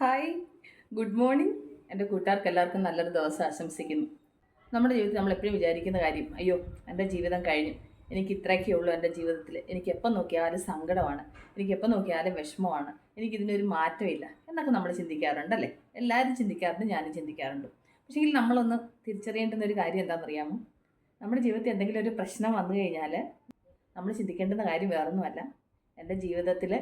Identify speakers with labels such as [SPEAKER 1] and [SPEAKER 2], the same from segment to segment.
[SPEAKER 1] Hi. Good morning. എന്റെ കൂട്ടുകാർക്ക് എല്ലാവർക്കും നല്ലൊരു ദിവസം ആശംസിക്കുന്നു. നമ്മുടെ ജീവിതത്തിൽ നമ്മൾ എപ്പോഴും വിചാരിക്കുന്ന കാര്യം അയ്യോ എന്റെ ജീവിതം കഴിഞ്ഞു. എനിക്ക് ഇത്രയൊക്കെ ഉള്ളൂ എന്റെ ജീവിതത്തിൽ. എനിക്ക് എപ്പോൾ നോക്കിയാലും സങ്കടമാണ്. എനിക്ക് എപ്പോൾ നോക്കിയാലും വിഷമമാണ്. എനിക്ക് ഇതിനൊരു മാറ്റമില്ല എന്നൊക്കെ നമ്മൾ ചിന്തിക്കാറുണ്ടല്ലേ എല്ലാവരും ചിന്തിക്കാറുണ്ട് ഞാനും ചിന്തിക്കാറുണ്ട്. പക്ഷേ നമ്മളൊന്ന് തിരിച്ചറിയേണ്ടുന്ന ഒരു കാര്യം എന്താണെന്നറിയാമോ? നമ്മുടെ ജീവിതത്തിൽ എന്തെങ്കിലും ഒരു പ്രശ്നം വന്നു കഴിഞ്ഞാൽ നമ്മൾ ചിന്തിക്കേണ്ടുന്ന കാര്യം വേറൊന്നുമല്ല. എന്റെ ജീവിതത്തിൽ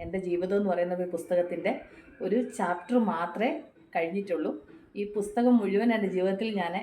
[SPEAKER 1] എന്റെ ജീവിതം എന്ന് പറയുന്ന ഒരു പുസ്തകത്തിന്റെ ഒരു ചാപ്റ്റർ മാത്രമേ കഴിഞ്ഞിട്ടുള്ളൂ. ഈ പുസ്തകം മുഴുവൻ എന്റെ ജീവിതത്തിൽ ഞാൻ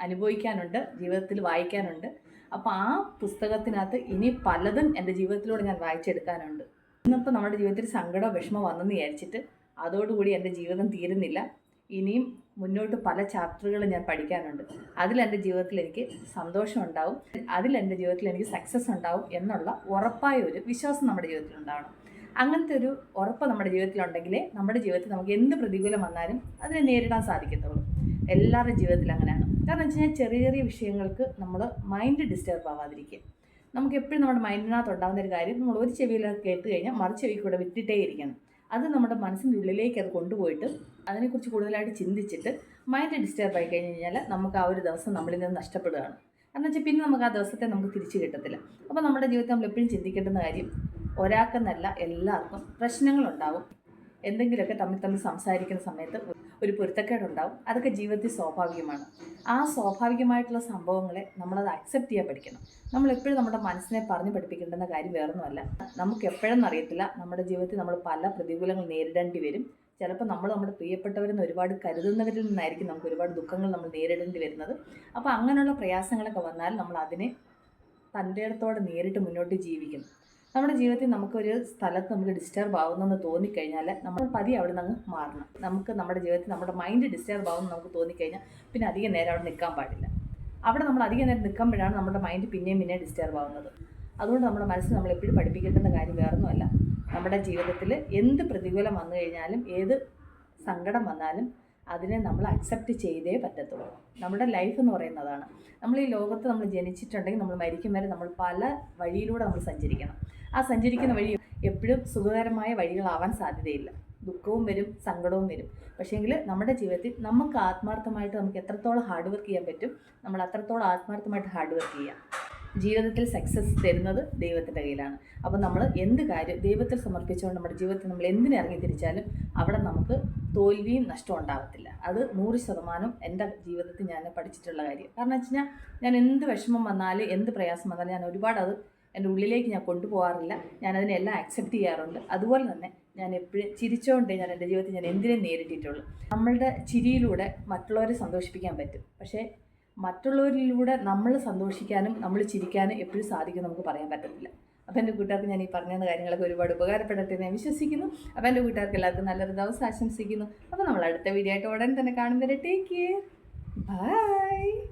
[SPEAKER 1] അനുഭവിക്കാനുണ്ട് ജീവിതത്തിൽ വായിക്കാനുണ്ട്. അപ്പോൾ ആ പുസ്തകത്തിനകത്ത് ഇനി പലതും എന്റെ ജീവിതത്തിലൂടെ ഞാൻ വായിച്ചെടുക്കാനുണ്ട്. ഇന്നിപ്പോൾ നമ്മുടെ ജീവിതത്തിൽ സങ്കടം വിഷമം വന്നെന്ന് വിചാരിച്ചിട്ട് അതോടുകൂടി എന്റെ ജീവിതം തീരുന്നില്ല. ഇനിയും മുന്നോട്ട് പല ചാപ്റ്ററുകൾ ഞാൻ പഠിക്കാനുണ്ട്. അതിൽ എന്റെ ജീവിതത്തിൽ എനിക്ക് സന്തോഷം ഉണ്ടാവും അതിൽ എന്റെ ജീവിതത്തിൽ എനിക്ക് സക്സസ് ഉണ്ടാവും എന്നുള്ള ഉറപ്പായ ഒരു വിശ്വാസം നമ്മുടെ ജീവിതത്തിൽ ഉണ്ടാവണം. അങ്ങനത്തെ ഒരു ഉറപ്പ് നമ്മുടെ ജീവിതത്തിലുണ്ടെങ്കിലേ നമ്മുടെ ജീവിതത്തിൽ നമുക്ക് എന്ത് പ്രതികൂലം വന്നാലും അതിനെ നേരിടാൻ സാധിക്കത്തുള്ളൂ. എല്ലാവരുടെ ജീവിതത്തിൽ അങ്ങനെയാണ്. കാരണം വെച്ച് കഴിഞ്ഞാൽ ചെറിയ ചെറിയ വിഷയങ്ങൾക്ക് നമ്മൾ മൈൻഡ് ഡിസ്റ്റർബ് ആവാതിരിക്കുക. നമുക്ക് എപ്പോഴും നമ്മുടെ മൈൻഡിനകത്ത് ഉണ്ടാകുന്ന ഒരു കാര്യം നമ്മൾ ഒരു ചെവിയിൽ കേട്ട് കഴിഞ്ഞാൽ മറു ചെവി വിട്ടിട്ടേ ഇരിക്കണം. അത് നമ്മുടെ മനസ്സിന്റെ ഉള്ളിലേക്ക് അത് കൊണ്ടുപോയിട്ട് അതിനെക്കുറിച്ച് കൂടുതലായിട്ട് ചിന്തിച്ചിട്ട് മൈൻഡ് ഡിസ്റ്റർബ് ആയി കഴിഞ്ഞ് കഴിഞ്ഞാൽ നമുക്ക് ആ ഒരു ദിവസം നമ്മളിൽ നിന്ന് നഷ്ടപ്പെടുകയാണ്. കാരണം വെച്ചാൽ പിന്നെ നമുക്ക് ആ ദിവസത്തെ നമുക്ക് തിരിച്ചു കിട്ടത്തില്ല. അപ്പോൾ നമ്മുടെ ജീവിതത്തിൽ നമ്മൾ എപ്പോഴും ചിന്തിക്കേണ്ടുന്ന കാര്യം ഒരാൾക്കെന്നല്ല എല്ലാവർക്കും പ്രശ്നങ്ങളുണ്ടാവും. എന്തെങ്കിലുമൊക്കെ തമ്മിൽ തമ്മിൽ സംസാരിക്കുന്ന സമയത്ത് ഒരു പൊരുത്തക്കേടുണ്ടാവും. അതൊക്കെ ജീവിതത്തിൽ സ്വാഭാവികമാണ്. ആ സ്വാഭാവികമായിട്ടുള്ള സംഭവങ്ങളെ നമ്മളത് അക്സെപ്റ്റ് ചെയ്യാൻ പഠിക്കണം. നമ്മൾ എപ്പോഴും നമ്മുടെ മനസ്സിനെ പറഞ്ഞു പഠിപ്പിക്കേണ്ടുന്ന കാര്യം വേറൊന്നുമല്ല. നമുക്ക് എപ്പോഴെന്ന് അറിയത്തില്ല. നമ്മുടെ ജീവിതത്തിൽ നമ്മൾ പല പ്രതികൂലങ്ങൾ നേരിടേണ്ടി വരും. ചിലപ്പോൾ നമ്മൾ നമ്മുടെ പ്രിയപ്പെട്ടവരിൽ നിന്ന് ഒരുപാട് കരുതുന്നവരിൽ നിന്നായിരിക്കും നമുക്ക് ഒരുപാട് ദുഃഖങ്ങൾ നമ്മൾ നേരിടേണ്ടി വരുന്നത്. അപ്പോൾ അങ്ങനെയുള്ള പ്രയാസങ്ങളൊക്കെ വന്നാൽ നമ്മൾ അതിനെ തന്റെ ഇടത്തോടെ നേരിട്ട് മുന്നോട്ട് ജീവിക്കണം. നമ്മുടെ ജീവിതത്തിൽ നമുക്കൊരു സ്ഥലത്ത് നമുക്ക് ഡിസ്റ്റർബ് ആവുന്നെന്ന് തോന്നിക്കഴിഞ്ഞാൽ നമ്മൾ പതി അവിടെ നിന്ന് മാറണം. നമുക്ക് നമ്മുടെ ജീവിതത്തിൽ നമ്മുടെ മൈൻഡ് ഡിസ്റ്റർബ് ആവുമെന്ന് നമുക്ക് തോന്നിക്കഴിഞ്ഞാൽ പിന്നെ അധികം നേരം അവിടെ നിൽക്കാൻ പാടില്ല. അവിടെ നമ്മൾ അധികം നേരം നിൽക്കുമ്പോഴാണ് നമ്മുടെ മൈൻഡ് പിന്നെയും പിന്നെയും ഡിസ്റ്റർബ് ആവുന്നത്. അതുകൊണ്ട് നമ്മുടെ മനസ്സ് നമ്മൾ എപ്പോഴും പഠിപ്പിക്കേണ്ടുന്ന കാര്യം വേറൊന്നുമല്ല. നമ്മുടെ ജീവിതത്തിൽ എന്ത് പ്രതികൂലം വന്നു കഴിഞ്ഞാലും ഏത് സങ്കടം വന്നാലും അതിനെ നമ്മൾ അക്സെപ്റ്റ് ചെയ്തേ പറ്റത്തുള്ളൂ. നമ്മുടെ ലൈഫ് എന്ന് പറയുന്നതാണ്. നമ്മൾ ഈ ലോകത്ത് നമ്മൾ ജനിച്ചിട്ടുണ്ടെങ്കിൽ നമ്മൾ മരിക്കും വരെ നമ്മൾ പല വഴിയിലൂടെ നമ്മൾ സഞ്ചരിക്കണം. ആ സഞ്ചരിക്കുന്ന വഴി എപ്പോഴും സുഖകരമായ വഴികളാവാൻ സാധ്യതയില്ല. ദുഃഖവും വരും സങ്കടവും വരും. പക്ഷേങ്കിൽ നമ്മുടെ ജീവിതത്തിൽ നമുക്ക് ആത്മാർത്ഥമായിട്ട് നമുക്ക് എത്രത്തോളം ഹാർഡ് വർക്ക് ചെയ്യാൻ പറ്റും നമ്മൾ അത്രത്തോളം ആത്മാർത്ഥമായിട്ട് ഹാർഡ് വർക്ക് ചെയ്യാം. ജീവിതത്തിൽ സക്സസ് തരുന്നത് ദൈവത്തിന്റെ കയ്യിലാണ്. അപ്പോൾ നമ്മൾ എന്ത് കാര്യം ദൈവത്തിൽ സമർപ്പിച്ചുകൊണ്ട് നമ്മുടെ ജീവിതത്തിൽ നമ്മൾ എന്തിനെ ഇറങ്ങി തിരിച്ചാലും അവിടെ നമുക്ക് തോൽവിയും നഷ്ടവും ഉണ്ടാകത്തില്ല അത് നൂറ് ശതമാനം എന്റെ ജീവിതത്തിൽ ഞാൻ പഠിച്ചിട്ടുള്ള കാര്യം. കാരണം വെച്ച് കഴിഞ്ഞാൽ ഞാൻ എന്ത് വിഷമം വന്നാലും എന്ത് പ്രയാസം വന്നാലും ഞാൻ ഒരുപാട് അത് എന്റെ ഉള്ളിലേക്ക് ഞാൻ കൊണ്ടുപോകാറില്ല. ഞാൻ അതിനെല്ലാം അക്സെപ്റ്റ് ചെയ്യാറുണ്ട്. അതുപോലെ തന്നെ ഞാൻ എപ്പോഴും ചിരിച്ചുകൊണ്ടേ ഞാൻ എന്റെ ജീവിതത്തിൽ ഞാൻ എന്തിനും നേരിട്ടിട്ടുള്ളൂ. നമ്മളുടെ ചിരിയിലൂടെ മറ്റുള്ളവരെ സന്തോഷിപ്പിക്കാൻ പറ്റും. പക്ഷേ മറ്റുള്ളവരിലൂടെ നമ്മൾ സന്തോഷിക്കാനും നമ്മൾ ചിരിക്കാനും എപ്പോഴും സാധിക്കും നമുക്ക് പറയാൻ പറ്റത്തില്ല. അപ്പോൾ എന്റെ കൂട്ടുകാർക്ക് ഞാൻ ഈ പറഞ്ഞ കാര്യങ്ങളൊക്കെ ഒരുപാട് ഉപകാരപ്പെടട്ടെ ഞാൻ വിശ്വസിക്കുന്നു. അപ്പോൾ എന്റെ കൂട്ടുകാർക്ക് എല്ലാവർക്കും നല്ലൊരു ദിവസം ആശംസിക്കുന്നു. അപ്പോൾ നമ്മൾ അടുത്ത വീഡിയോ ആയിട്ട് ഉടൻ തന്നെ കാണുന്നവരെ ടേക്ക് കെയർ ബൈ